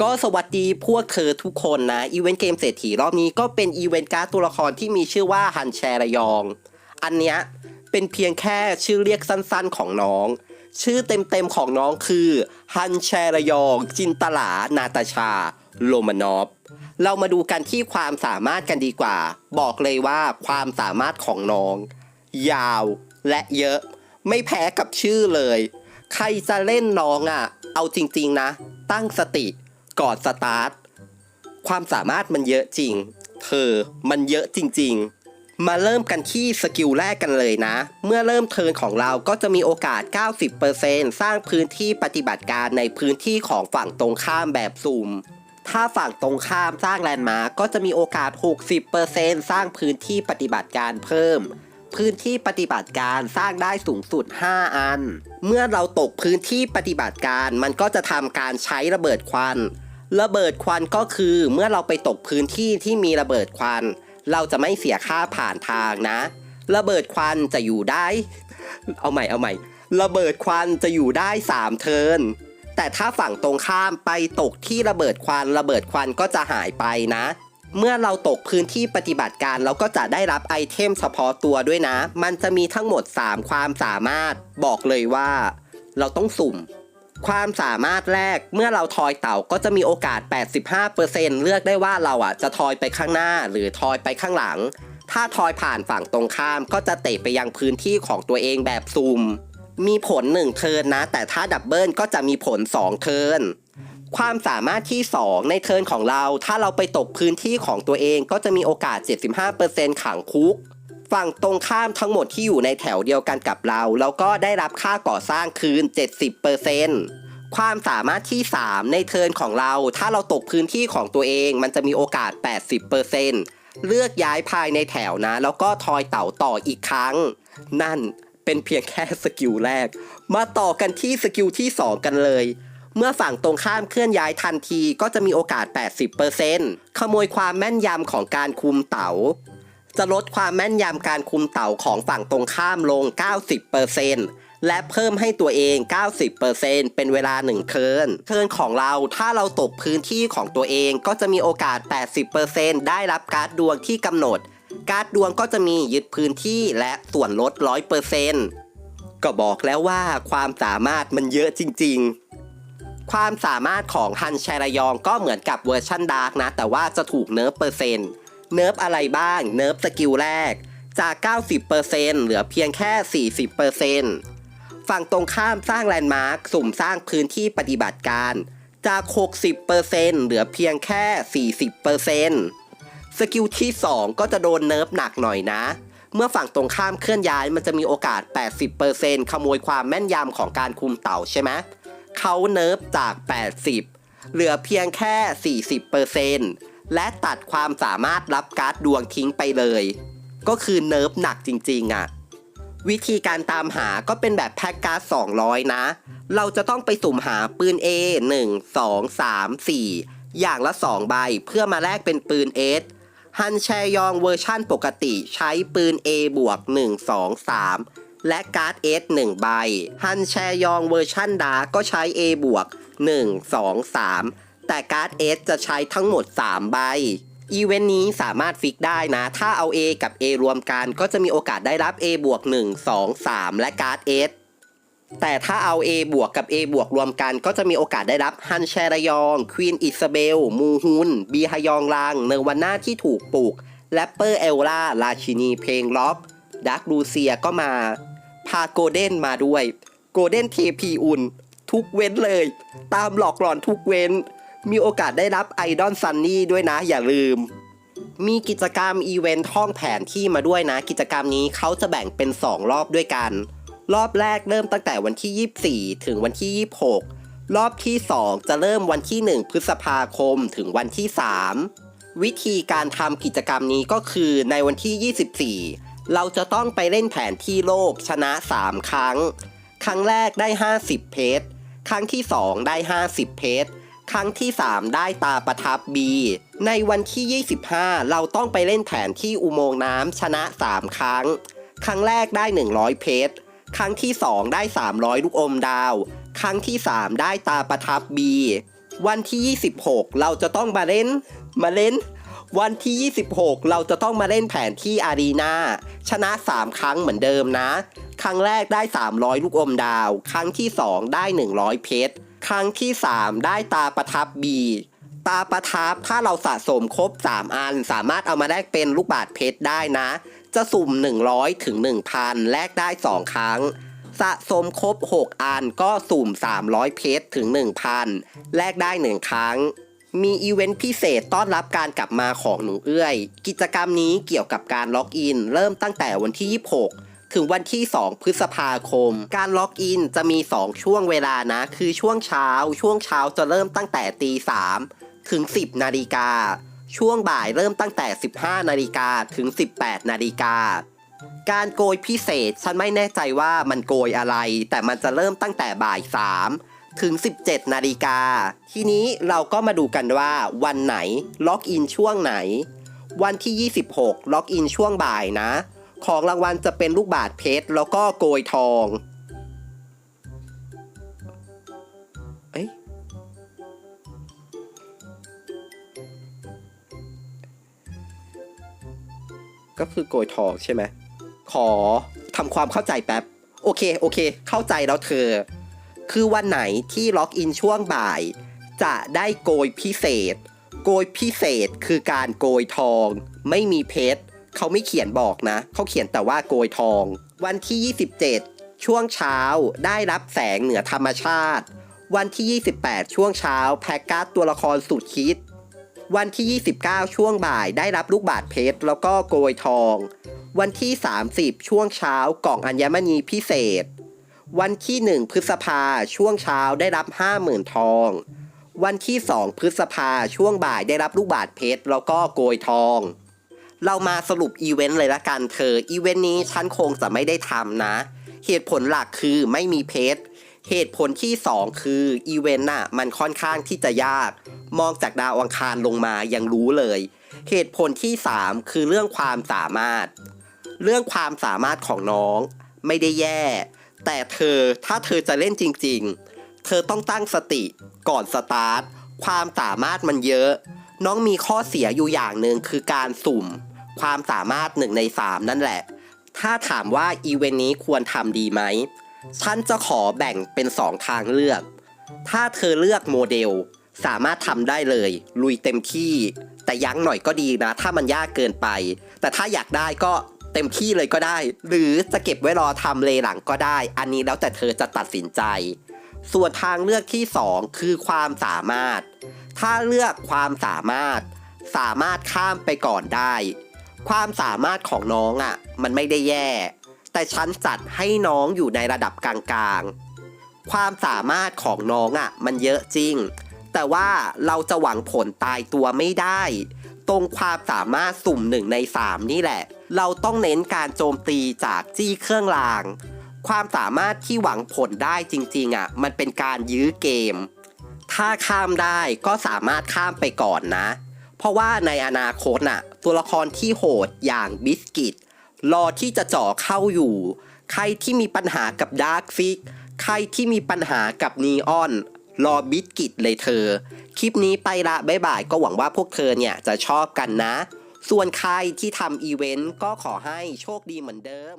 ก็สวัสดีพวกเธอทุกคนนะ อีเวนต์เกมเศรษฐีรอบนี้ก็เป็นอีเวนต์การ์ดตัวละครที่มีชื่อว่าฮันแชระยอง อันเนี้ยเป็นเพียงแค่ชื่อเรียกสั้นๆของน้อง ชื่อเต็มๆของน้องคือฮันแชระยอง จินตลา นาตาชา โลมานอฟเรามาดูกันที่ความสามารถกันดีกว่า บอกเลยว่าความสามารถของน้อง ยาวและเยอะ ไม่แพ้กับชื่อเลย ใครจะเล่นน้องอะ เอาจริงๆนะ ตั้งสติ ก่อนสตาร์ทความสามารถมันเยอะจริง เธอมันเยอะจริง ๆ มาเริ่มกันที่สกิลแรกกันเลยนะ เมื่อเริ่มเทิร์นของเราก็จะมีโอกาส 90%สร้างพื้นที่ปฏิบัติการในพื้นที่ของฝั่งตรงข้ามแบบซูมถ้าฝั่งตรงข้ามสร้างแลนด์มาร์กก็จะมีโอกาส 60%สร้างพื้นที่ปฏิบัติการเพิ่ม พื้นที่ปฏิบัติการสร้างได้สูงสุด 5 อัน เมื่อเราตกพื้นที่ปฏิบัติการมันก็จะทำการใช้ระเบิดควัน ระเบิดควันก็คือเมื่อเราไปตกพื้นที่ที่มีระเบิดควัน เราจะไม่เสียค่าผ่านทางนะ ระเบิดควันจะอยู่ได้ เอาใหม่เอาใหม่ ระเบิดควันจะอยู่ได้ 3 เทินแต่ถ้าฝั่งตรงข้ามไปตกที่ระเบิดควัน ระเบิดควันก็จะหายไปนะ เมื่อเราตกพื้นที่ปฏิบัติการเราก็จะได้รับไอเทมเฉพาะตัวด้วยนะ มันจะมีทั้งหมด 3 ความสามารถ บอกเลยว่า เราต้องสุ่ม ความสามารถแรกเมื่อเราทอยเต่าก็จะมีโอกาส 85%เลือกได้ว่าเราอะจะทอยไปข้างหน้าหรือทอยไปข้างหลัง ถ้าทอยผ่านฝั่งตรงข้ามก็จะเตะไปยังพื้นที่ของตัวเองแบบซูม มีผล 1 เทิร์นนะ แต่ถ้าดับเบิลก็จะมีผล 2 เทิร์นความสามารถที่ 2 ในเทิร์นของเรา ถ้าเราไปตกพื้นที่ของตัวเองก็จะมีโอกาส 75%ขังคุก ฝั่งตรงข้ามทั้งหมดที่อยู่ในแถวเดียวกันกับเรา แล้วก็ได้รับค่าก่อสร้างคืน 70%ความสามารถที่ 3 ในเทิร์นของเรา ถ้าเราตกพื้นที่ของตัวเองมันจะมีโอกาส 80%เลือกย้ายภายในแถวนะ แล้วก็ทอยเต่าต่ออีกครั้ง นั่นเป็นเพียงแค่สกิลแรก มาต่อกันที่สกิลที่ 2 กันเลยเมื่อฝั่งตรงข้ามเคลื่อนย้ายทันทีก็จะมีโอกาส 80%ขโมยความแม่นยำของการคุมเต๋า จะลดความแม่นยำการคุมเต่าของฝั่งตรงข้ามลง 90%และเพิ่มให้ตัวเอง 90%เป็นเวลา 1 เทิร์น เทิร์นของเราถ้าเราตกพื้นที่ของตัวเองก็จะมีโอกาส 80%ได้รับการ์ดดวงที่กำหนด การ์ดดวงก็จะมียึดพื้นที่และส่วนลด 100%ก็บอกแล้วว่าความสามารถมันเยอะจริง ๆความสามารถของฮันแชรยองก็เหมือนกับเวอร์ชันดาร์กนะ แต่ว่าจะถูกเนิร์ฟเปอร์เซ็นต์ เนิร์ฟอะไรบ้าง เนิร์ฟสกิลแรก จาก 90%เหลือเพียงแค่ 40%ฝั่งตรงข้ามสร้างแลนด์มาร์คสุ่มสร้างพื้นที่ปฏิบัติการ จาก 60%เหลือเพียงแค่ 40%สกิลที่ 2 ก็จะโดนเนิร์ฟหนักหน่อยนะ เมื่อฝั่งตรงข้ามเคลื่อนย้ายมันจะมีโอกาส 80%ขโมยความแม่นยำของการคุมเต่าใช่ไหมเขาเนิร์ฟจาก 80 เหลือเพียงแค่ 40% และตัดความสามารถรับการ์ดดวงทิ้งไปเลย ก็คือเนิร์ฟหนักจริงๆอะ่ะ วิธีการตามหาก็เป็นแบบแพ็กการ์ด200 นะ เราจะต้องไปสุ่มหาปืน A 1 2 3 4 อย่างละ 2 ใบเพื่อมาแลกเป็นปืน S ฮันแชยองเวอร์ชั่นปกติใช้ปืน A บวก 1 2 3 และการ์ด S 1 ใบ ฮันแชยองเวอร์ชั่นดากก็ใช้ A บวก 1 2 3 แต่การ์ด S จะใช้ทั้งหมด 3 ใบ อีเวนต์นี้สามารถฟิกได้นะ ถ้าเอา A กับ A รวมกันก็จะมีโอกาสได้รับ A บวก 1 2 3 และการ์ด S แต่ถ้าเอา A บวกกับ A บวกรวมกันก็จะมีโอกาสได้รับฮันแชรยอง ควีนอิซาเบล มูฮุน บีฮยองลาง เนวาน่าที่ถูกปลูกแรปเปอร์เอลล่าราชินีเพลงล็อกดักลูเซียก็มา พาโกลเด้นมาด้วย โกลเด้นเทพีอุ่น ทุกเว้นเลย ตามหลอกหลอนทุกเว้น มีโอกาสได้รับไอดอลซันนี่ด้วยนะอย่าลืม มีกิจกรรมอีเวนต์ท่องแผนที่มาด้วยนะ กิจกรรมนี้เขาจะแบ่งเป็น 2 รอบด้วยกัน รอบแรกเริ่มตั้งแต่วันที่ 24 ถึงวันที่ 26 รอบที่ 2 จะเริ่มวันที่ 1 พฤษภาคมถึงวันที่ 3 วิธีการทำกิจกรรมนี้ก็คือในวันที่ 24 เราจะต้องไปเล่นแผนที่โลกชนะ 3 ครั้ง ครั้งแรกได้ 50 เพชรครั้งที่ 2 ได้ 50 เพชร ครั้งที่ 3 ได้ตาประทับ B ในวันที่ 25 เราต้องไปเล่นแผนที่อุโมงค์น้ำชนะ 3 ครั้ง ครั้งแรกได้ 100 เพชร ครั้งที่ 2 ได้ 300 ลูกอมดาว ครั้งที่ 3 ได้ตาประทับ B วันที่ 26 เราจะต้องมาเล่น มาเล่น วันที่ 26 เราจะต้องมาเล่นแผนที่อารีนาชนะ 3 ครั้งเหมือนเดิมนะ ครั้งแรกได้ 300 ลูกอมดาว ครั้งที่ 2 ได้ 100 เพชร ครั้งที่ 3 ได้ตาประทับบีตาประทับถ้าเราสะสมครบ 3 อัน สามารถเอามาแลกเป็นลูกบาศก์เพชรได้นะ จะสุ่ม 100 ถึง 1,000 แลกได้ 2 ครั้ง สะสมครบ 6 อันก็สุ่ม 300 เพชรถึง 1,000 แลกได้ 1 ครั้ง มีอีเวนต์พิเศษต้อนรับการกลับมาของหนูเอื้อย กิจกรรมนี้เกี่ยวกับการล็อกอิน เริ่มตั้งแต่วันที่ 26 ถึงวันที่ 2 พฤษภาคม การล็อกอินจะมี 2 ช่วงเวลานะ คือช่วงเช้า ช่วงเช้าจะเริ่มตั้งแต่ตี3ถึง 10 นาฬิกา ช่วงบ่ายเริ่มตั้งแต่ 15 นาฬิกาถึง 18 นาฬิกาการโกยพิเศษฉันไม่แน่ใจว่ามันโกยอะไร แต่มันจะเริ่มตั้งแต่บ่าย3ถึง 17 นาฬิกา ทีนี้เราก็มาดูกันว่าวันไหนล็อกอินช่วงไหน วันที่ 26 ล็อกอินช่วงบ่ายนะ ของรางวัลจะเป็นลูกบาศเพชร แล้วก็โกยทองเอ้ยก็คือโกยทองใช่ไหมขอทำความเข้าใจแป๊บ โอเค โอเค เข้าใจแล้วเธอ คือวันไหนที่ล็อกอินช่วงบ่าย จะได้โกยพิเศษ โกยพิเศษคือการโกยทอง ไม่มีเพชร เขาไม่เขียนบอกนะ เขาเขียนแต่ว่าโกยทอง วันที่ 27 ช่วงเช้าได้รับแสงเหนือธรรมชาติ วันที่ 28 ช่วงเช้าแพ็กการ์ดตัวละครสุดคิด วันที่ 29 ช่วงบ่ายได้รับลูกบาศก์เพชรแล้วก็โกยทอง วันที่ 30 ช่วงเช้ากล่องอัญมณีพิเศษ วันที่ 1 พฤษภาช่วงเช้าได้รับ 50,000 ทองวันที่ 2 พฤษภาช่วงบ่ายได้รับลูกบาศก์เพชรแล้วก็โกยทอง เรามาสรุปอีเวนต์เลยละกันเธอ อีเวนต์นี้ฉันคงจะไม่ได้ทำนะ เหตุผลหลักคือไม่มีเพชรเหตุผลที่ 2 คืออีเวนต์น่ะมันค่อนข้างที่จะยาก มองจากดาวอังคารลงมายังรู้เลย เหตุผลที่ 3 คือเรื่องความสามารถ เรื่องความสามารถของน้องไม่ได้แย่ แต่เธอถ้าเธอจะเล่นจริง ๆ เธอต้องตั้งสติก่อนสตาร์ทความสามารถมันเยอะ น้องมีข้อเสียอยู่อย่างหนึ่งคือการสุ่ม ความสามารถหนึ่งในสามนั่นแหละ ถ้าถามว่าอีเวนต์นี้ควรทำดีไหมฉันจะขอแบ่งเป็นสองทางเลือก ถ้าเธอเลือกโมเดล สามารถทำได้เลย ลุยเต็มที่ แต่ยั้งหน่อยก็ดีนะ ถ้ามันยากเกินไป แต่ถ้าอยากได้ก็เต็มที่เลยก็ได้ หรือจะเก็บไว้รอทำเลหลังก็ได้ อันนี้แล้วแต่เธอจะตัดสินใจ ส่วนทางเลือกที่ 2 คือความสามารถ ถ้าเลือกความสามารถ สามารถข้ามไปก่อนได้ ความสามารถของน้องอะ่ะ มันไม่ได้แย่ แต่ฉันจัดให้น้องอยู่ในระดับกลางๆ ความสามารถของน้องอะ่ะ มันเยอะจริง แต่ว่าเราจะหวังผลตายตัวไม่ได้ ตรงความสามารถสุ่มหนึ่งในสามนี่แหละ เราต้องเน้นการโจมตีจากจี้เครื่องราง ความสามารถที่หวังผลได้จริงๆอะ มันเป็นการยื้อเกม ถ้าข้ามได้ก็สามารถข้ามไปก่อนนะ เพราะว่าในอนาคตน่ะ ตัวละครที่โหดอย่างบิสกิต รอที่จะเจ่อเข้าอยู่ ใครที่มีปัญหากับดาร์กฟิก ใครที่มีปัญหากับนีออน รอบิสกิตเลยเธอ คลิปนี้ไปละบ๊ายบายก็หวังว่าพวกเธอเนี่ยจะชอบกันนะ ส่วนใครที่ทำอีเวนต์ก็ขอให้โชคดีเหมือนเดิม